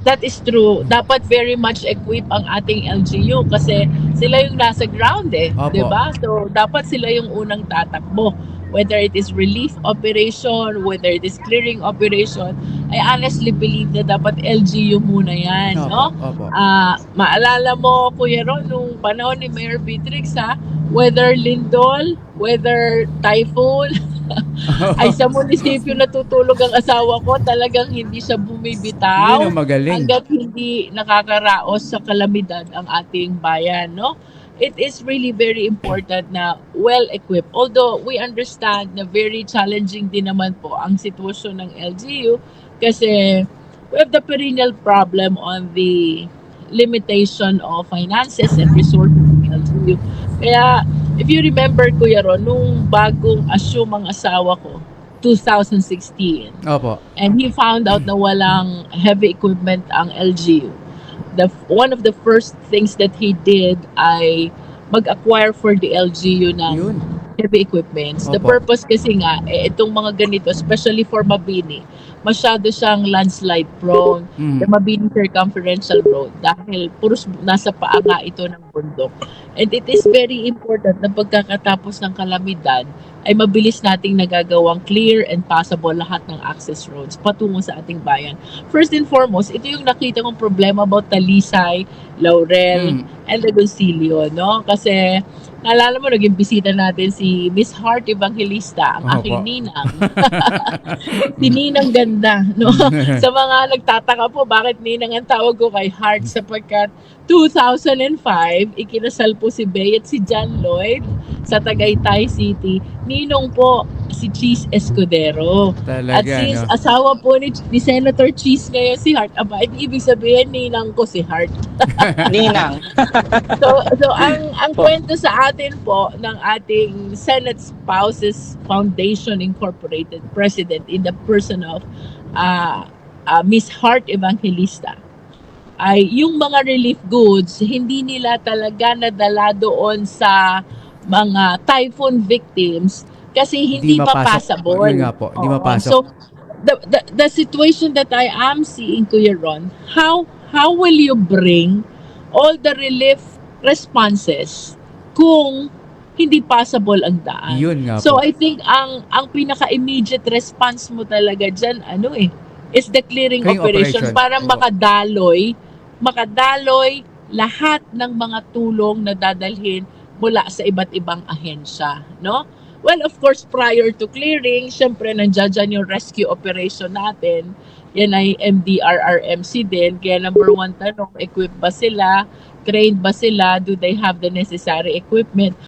That is true. Dapat very much equip ang ating LGU kasi sila yung nasa ground eh, Opo. 'di ba? So dapat sila yung unang tatakbo. Whether it is relief operation, whether it is clearing operation, I honestly believe na dapat LGU muna 'yan, no? Opo, opo. Ah, maalala mo Kuya Ron nung panahon ni Mayor Beatrix ha, whether lindol, whether typhoon, ay sa munisipyo natutulog ang asawa ko, talagang hindi siya bumibitaw Yun ang magaling. hanggat hindi nakakaraos sa kalamidad ang ating bayan, no? It is really very important na well-equipped. Although we understand na very challenging din naman po ang sitwasyon ng LGU kasi we have the perennial problem on the limitation of finances and resources ng LGU. Kaya if you remember Kuya Ron, nung bagong assume ang asawa ko, 2016, Opo. and he found out na walang heavy equipment ang LGU. The one of the first things that he did ay mag-acquire for the LGU ng Yun. Heavy equipments. The Opo. purpose kasi nga, eh, itong mga ganito, especially for Mabini, masyado siyang landslide prone, Mm. the Mabini Circumferential Road, dahil puros nasa paa nga ito ng bundok. And it is very important na pagkakatapos ng kalamidad, ay mabilis nating nagagawang clear and passable lahat ng access roads patungo sa ating bayan. First and foremost, ito yung nakita kong problema about Talisay, Laurel, Mm. and Legoncillo, no? Kasi naalala mo, naging bisita natin si Miss Heart Evangelista, ang Opo. aking ninang. si Ninang Ganda, no? sa mga nagtataka po, bakit Ninang ang tawag ko kay Heart sapagkat 2005, ikinasal po si Bey at si John Lloyd sa Tagaytay City. Ninong po si Cheese Escudero. At Talaga, since no? asawa po ni, ni Senator Cheese ngayon si Hart, aba, edi ibig sabihin ninang ko si Hart. Ninang. So, so ang, ang kwento sa atin po ng ating Senate Spouses Foundation Incorporated President in the person of uh, uh, Miss Hart Evangelista ay yung mga relief goods, hindi nila talaga nadala doon sa mga typhoon victims kasi hindi, Hindi pa mapasok. Yun nga po, hindi Oo. mapasok. So, the, the, the situation that I am seeing, Kuya Ron, how, how will you bring all the relief responses kung hindi passable ang daan? Yun nga So po. I think ang ang pinaka-immediate response mo talaga diyan ano eh is the clearing, Clearing operation, operation. para Opo. makadaloy makadaloy lahat ng mga tulong na dadalhin mula sa iba't ibang ahensya, no? Well, of course, prior to clearing, syempre nandiyan yung rescue operation natin. Yan ay MDRRMC din. Kaya number one tanong, equipped ba sila? Trained ba sila? Do they have the necessary equipment?